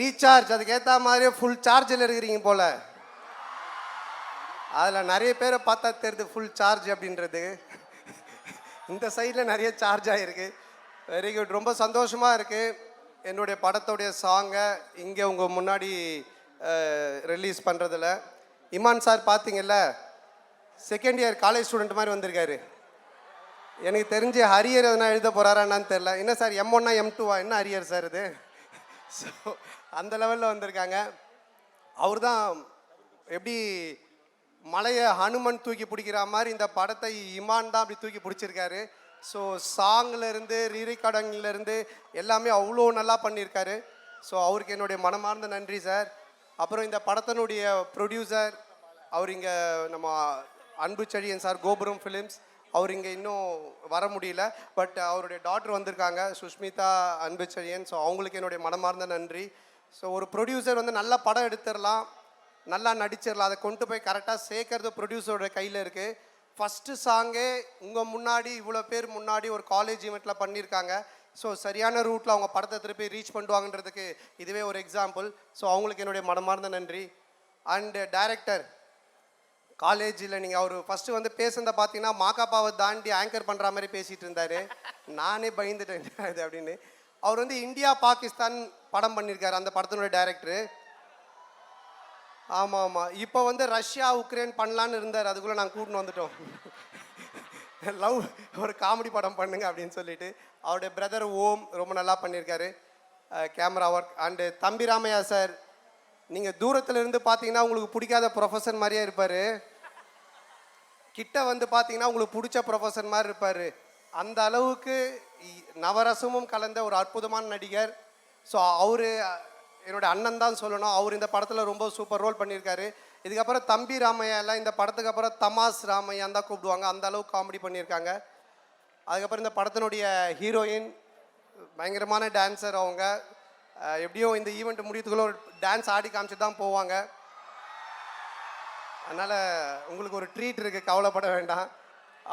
Recharge அதுக்கேற்ற மாதிரியே full சார்ஜில் இருக்கிறீங்க போல். அதில் நிறைய பேரை பார்த்தா தெரியுது ஃபுல் சார்ஜ் அப்படின்றது. இந்த சைடில் நிறைய சார்ஜ் ஆகிருக்கு வெரி குட் ரொம்ப சந்தோஷமாக இருக்குது என்னுடைய படத்தோடைய சாங்கை இங்கே உங்கள் முன்னாடி ரிலீஸ் பண்ணுறதுல இமான் சார் பார்த்தீங்கல்ல செகண்ட் இயர் காலேஜ் ஸ்டூடெண்ட் மாதிரி வந்திருக்காரு. எனக்கு தெரிஞ்சு ஹரியர் எதனா எழுத போகிறாரா என்னன்னு தெரில என்ன சார் எம் ஒன்னா எம் டூவா என்ன ஹரியர் சார் இது? ஸோ அந்த லெவலில் வந்திருக்காங்க. அவர் தான் எப்படி மலையை ஹனுமன் தூக்கி பிடிக்கிற மாதிரி இந்த படத்தை இமான் தான் அப்படி தூக்கி பிடிச்சிருக்காரு. ஸோ சாங்லேருந்து ரீரிகார்டிங்லேருந்து எல்லாமே அவ்வளோ நல்லா பண்ணியிருக்காரு. ஸோ அவருக்கு என்னுடைய மனமார்ந்த நன்றி சார் அப்புறம் இந்த படத்தினுடைய ப்ரொடியூசர் அவர் இங்கே நம்ம அன்பு செழியன் சார் கோபுரம் ஃபிலிம்ஸ் அவர் இங்கே இன்னும் வர முடியல. பட் அவருடைய டாக்டர் வந்திருக்காங்க சுஷ்மிதா அன்புச்சரியன் ஸோ அவங்களுக்கு என்னுடைய மனமார்ந்த நன்றி. ஸோ ஒரு ப்ரொடியூசர் வந்து நல்ல படம் எடுத்துடலாம் நல்லா நடிச்சிடலாம் அதை கொண்டு போய் கரெக்டாக சேர்க்கறது ப்ரொடியூசரோட கையில் இருக்குது ஃபஸ்ட்டு சாங்கே உங்கள் முன்னாடி இவ்வளோ பேர் முன்னாடி ஒரு காலேஜ் ஈவெண்ட்டில் பண்ணியிருக்காங்க ஸோ சரியான ரூட்டில் அவங்க படத்தை திருப்பி ரீச் பண்ணுவாங்கன்றதுக்கு இதுவே ஒரு எக்ஸாம்பிள் ஸோ அவங்களுக்கு என்னுடைய மனமார்ந்த நன்றி. அண்டு டைரக்டர் காலேஜில் நீங்கள் அவர் ஃபஸ்ட்டு வந்து பேசுனதை பார்த்தீங்கன்னா மாக்காப்பாவை தாண்டி ஆங்கர் பண்ணுற மாதிரி பேசிகிட்டு இருந்தார். நானே பயந்துட்டேன் அது அப்படின்னு. அவர் வந்து இந்தியா பாகிஸ்தான் படம் பண்ணியிருக்காரு அந்த படத்தினுடைய டைரக்டரு ஆமாம் ஆமாம் இப்போ வந்து ரஷ்யா உக்ரைன் பண்ணலான்னு இருந்தார். அதுக்குள்ளே நாங்கள் கூட்டின்னு வந்துட்டோம். லவ் ஒரு காமெடி படம் பண்ணுங்க அப்படின்னு சொல்லிட்டு அவருடைய பிரதர் ஓம் ரொம்ப நல்லா பண்ணியிருக்காரு கேமரா ஒர்க் அண்டு தம்பி ராமையா சார் நீங்கள் தூரத்தில் இருந்து பார்த்தீங்கன்னா உங்களுக்கு பிடிக்காத ப்ரொஃபஸர் மாதிரியே இருப்பார். கிட்ட வந்து பார்த்தீங்கன்னா உங்களுக்கு பிடிச்ச ப்ரொஃபஸர் மாதிரி இருப்பார். அந்த அளவுக்கு இ- நவரசமும் கலந்த ஒரு அற்புதமான நடிகர். ஸோ அவர் என்னோட அண்ணன் தான் சொல்லணும். அவர் இந்த படத்தில் ரொம்ப சூப்பர் ரோல் பண்ணியிருக்காரு. இதுக்கப்புறம் தம்பி ராமையா எல்லாம் இந்த படத்துக்கு அப்புறம் தமாஸ் ராமையான் தான் கூப்பிடுவாங்க. அந்த அளவுக்கு காமெடி பண்ணியிருக்காங்க. அதுக்கப்புறம் இந்த படத்தினுடைய ஹீரோயின் பயங்கரமான டான்ஸர் அவங்க. எப்படியும் இந்த ஈவெண்ட் முடியத்துக்குள்ள ஒரு டான்ஸ் ஆடி காமிச்சு தான் போவாங்க. அதனால் உங்களுக்கு ஒரு ட்ரீட் இருக்குது கவலைப்பட வேண்டாம்.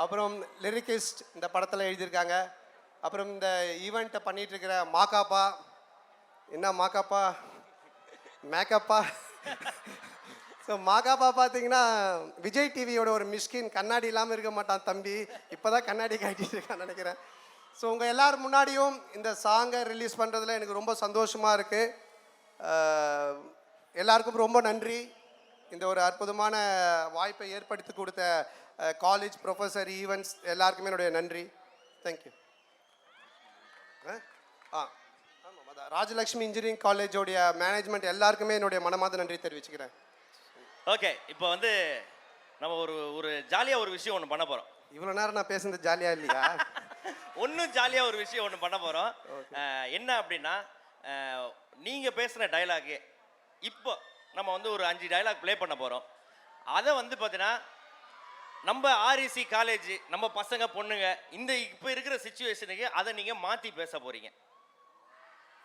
அப்புறம் லிரிக்கிஸ்ட் இந்த படத்தில் எழுதியிருக்காங்க. அப்புறம் இந்த ஈவெண்ட்டை பண்ணிகிட்ருக்கிற மாக்காப்பா. என்ன மாக்காப்பா? மேக்கப்பா? ஸோ மாகாபா பார்த்தீங்கன்னா விஜய் டிவியோட ஒரு மிஸ்கின் கண்ணாடி இல்லாமல் இருக்க மாட்டான் தம்பி. இப்போ தான் கண்ணாடி காட்டிட்டு இருக்கான்னு நினைக்கிறேன். ஸோ உங்கள் எல்லோரும் முன்னாடியும் இந்த சாங்கை ரிலீஸ் பண்ணுறதுல எனக்கு ரொம்ப சந்தோஷமாக இருக்குது எல்லாருக்கும் ரொம்ப நன்றி. இந்த ஒரு அற்புதமான வாய்ப்பை ஏற்படுத்தி கொடுத்த காலேஜ் ப்ரொஃபஸர் ஈவெண்ட்ஸ் எல்லாருக்குமே என்னுடைய நன்றி. தேங்க்யூ ஆ. ஆமாம் அதான். ராஜலக்ஷ்மி இன்ஜினியரிங் காலேஜோடைய மேனேஜ்மெண்ட் எல்லாருக்குமே என்னுடைய மனமார்ந்த நன்றி தெரிவிச்சுக்கிறேன். ஓகே இப்போ வந்து நம்ம ஒரு ஒரு ஜாலியாக ஒரு விஷயம் ஒன்று பண்ண போகிறோம் இவ்வளோ நேரம் நான் பேசுனது ஜாலியாக இல்லையா? ஒன்றும் ஜாலியாக ஒரு விஷயம் ஒன்று பண்ண போகிறோம் என்ன அப்படின்னா நீங்கள் பேசுகிற டைலாகு இப்போ நம்ம வந்து ஒரு அஞ்சு டைலாக் ப்ளே பண்ண போகிறோம் அதை வந்து பார்த்தீங்கன்னா நம்ம ஆர்இசி காலேஜ் நம்ம பசங்க பொண்ணுங்க இந்த இப்போ இருக்கிற சுச்சுவேஷனுக்கு அதை நீங்கள் மாற்றி பேச போகிறீங்க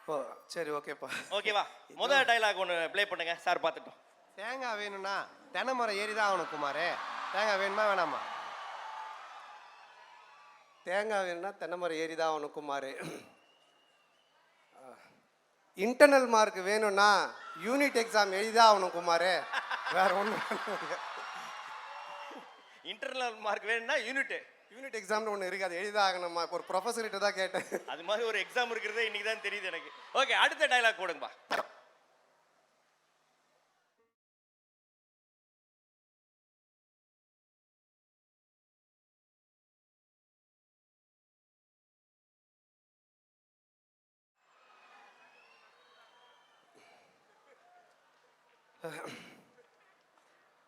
ஓ சரி ஓகேப்பா ஓகேவா முதல் டைலாக் ஒன்று ப்ளே பண்ணுங்க சார் பார்த்துட்டோம். தேங்காய் வேணும்னா தென்னைமரம் ஏறி தான் ஆகணும் குமார். தேங்காய் வேணுமா வேணாமா? தேங்காய் வேணும்னா தென்னைமரம் ஏறி தான் ஆகணும் குமார். இன்டர்னல் மார்க் வேணும்னா யூனிட் எக்ஸாம் எழுதி தான் ஆகணும் குமார். வேற ஒன்றும் இன்டர்னல் மார்க் வேணும்னா யூனிட்டு யூனிட் எக்ஸாம்னு ஒன்று இருக்குது அது எழுதிதான் ஆகணும்மா. ஒரு ப்ரொஃபஸர்கிட்ட தான் கேட்டேன். அது மாதிரி ஒரு எக்ஸாம் இருக்கிறதே இன்னைக்கு தான் தெரியுது எனக்கு. ஓகே அடுத்த டைலாக் போடுங்கப்பா.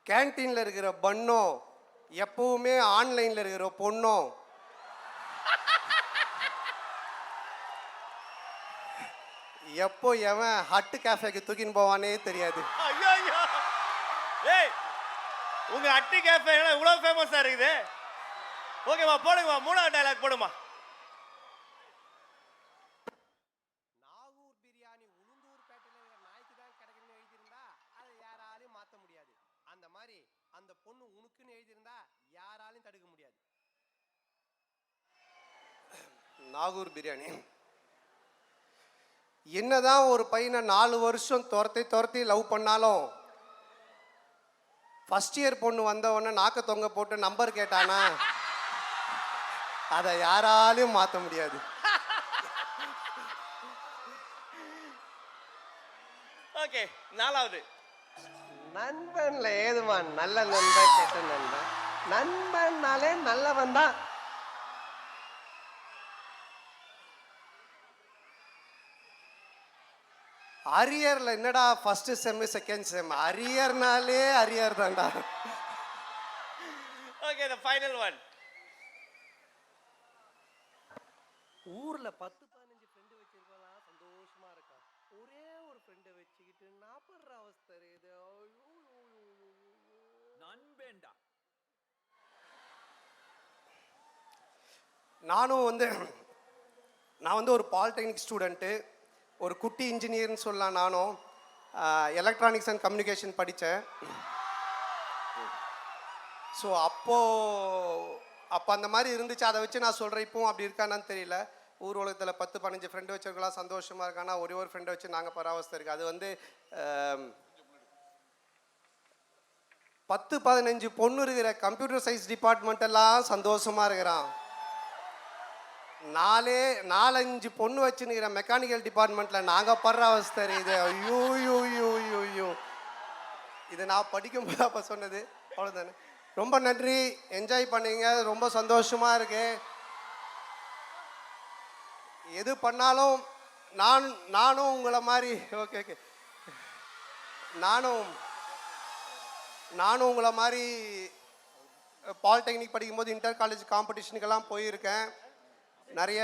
கேன்டீனில் இருக்கிற பன்னும் எப்பவுமே ஆன்லைனில் இருக்கிற பொண்ணும் எப்போ எவன் ஹட்டு கேஃபேக்கு தூக்கின்னு போவானே தெரியாது. ஏய் உங்க அட்டி கேஃபே இவ்வளோ ஃபேமஸாக இருக்குது. ஓகேவா போடுங்கம்மா மூணாவது டைலாக் போடுமா நாகூர் பிரியாணி உளுந்தூர் பேட்டையில் இருக்கிற நாய்க்கு தான் கிடைக்குன்னு எழுதியிருந்தா அதை யாராலையும் மாற்ற முடியாது அந்த மாதிரி அந்த பொண்ணு உனக்குன்னு எழுதியிருந்தா யாராலையும் தடுக்க முடியாது. நாகூர் பிரியாணி. என்னதான் ஒரு பையனை நாலு வருஷம் துரத்தி துரத்தி லவ் பண்ணாலும் ஃபர்ஸ்ட் இயர் பொண்ணு வந்த உடனே நாக்க தொங்க போட்டு நம்பர் கேட்டானா? அதை யாராலையும் மாற்ற முடியாது. ஓகே நாலாவது. நண்பன்ல ஏதுமா நல்ல நண்பன் கெட்ட நண்பன். நண்பன்னாலே நல்லவன் தான். அரியர்ல என்னடா ஃபர்ஸ்ட் செம் செகண்ட் செம் அரியர்னாலே அரியர் தான்டா. ஓகே த ஃபைனல் ஒன் ஊர்ல பத்து பதினஞ்சு ஃப்ரெண்டு வச்சிருக்கலாம் சந்தோஷமா இருக்கான் ஒரே ஒரு ஃப்ரெண்டை வச்சுக்கிட்டு நாப்படுற அவஸ்தை இது ஐயோ, ஐயோ, ஐயோ, ஐயோ. அன்பேண்டா. நானும் வந்து நான் வந்து ஒரு பாலிடெக்னிக் ஸ்டூடெண்ட்டு ஒரு குட்டி இன்ஜினியர்னு சொல்லலாம் நானும் எலக்ட்ரானிக்ஸ் அண்ட் கம்யூனிகேஷன் படித்தேன். ஸோ அப்போது அப்போ அந்த மாதிரி இருந்துச்சு. அதை வச்சு நான் சொல்கிறேன் இப்போவும் அப்படி இருக்கானான்னு தெரியல. ஊர் உலகத்தில் பத்து பதினஞ்சு ஃப்ரெண்டு வச்சுருக்கலாம் சந்தோஷமாக இருக்கானா ஒரே ஒரு ஃப்ரெண்டை வச்சு நாங்கள் பராவஸ்தை இருக்குது அது வந்து பத்து பதினஞ்சு பொண்ணு இருக்கிற கம்ப்யூட்டர் சயின்ஸ் டிபார்ட்மெண்ட் எல்லாம் சந்தோஷமாக இருக்கிறான். நாலே நாலஞ்சு பொண்ணு வச்சுன்னுக்கிற மெக்கானிக்கல் டிபார்ட்மெண்ட்டில் நாங்கள் படுற அவஸ்தை இது ஐயோ ஐயோ ஐயோ ஐயோ ஐயோ. இது நான் படிக்கும்போது அப்போ சொன்னது. அவ்வளோதானே ரொம்ப நன்றி. என்ஜாய் பண்ணீங்க. ரொம்ப சந்தோஷமாக இருக்கு. எது பண்ணாலும் நான் நானும் உங்களை மாதிரி. ஓகே ஓகே நானும் நானும் உங்களை மாதிரி பாலிடெக்னிக் படிக்கும்போது இன்டர் காலேஜ் காம்படிஷனுக்கெல்லாம் போயிருக்கேன். நிறைய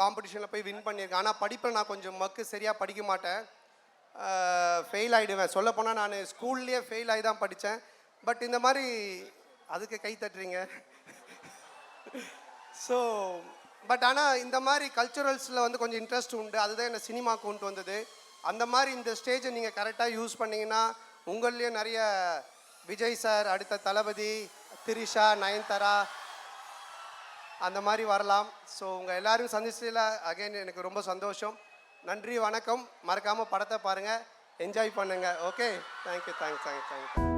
காம்படிஷனில் போய் வின் பண்ணியிருக்கேன். ஆனால் படிப்பில் நான் கொஞ்சம் மக்கு சரியாக படிக்க மாட்டேன். ஃபெயில் ஆகிடுவேன் சொல்லப்போனால் நான் ஸ்கூல்லேயே ஃபெயில் ஆகி தான் படித்தேன். பட் இந்த மாதிரி அதுக்கு கை தட்டுறீங்க. ஸோ பட் ஆனால் இந்த மாதிரி கல்ச்சுரல்ஸில் வந்து கொஞ்சம் இன்ட்ரெஸ்ட் உண்டு. அதுதான் என்னை சினிமா கொண்டு வந்தது. அந்த மாதிரி இந்த ஸ்டேஜை நீங்கள் கரெக்டாக யூஸ் பண்ணிங்கன்னா உங்கள்லேயே நிறைய விஜய் சார் அடுத்த தளபதி திரிஷா நயன்தாரா அந்த மாதிரி வரலாம். ஸோ உங்கள் எல்லாரும் சந்திச்சதில் அகைன் எனக்கு ரொம்ப சந்தோஷம். நன்றி வணக்கம். மறக்காமல் படத்தை பாருங்கள் என்ஜாய் பண்ணுங்கள் okay thank you thanks thanks thank you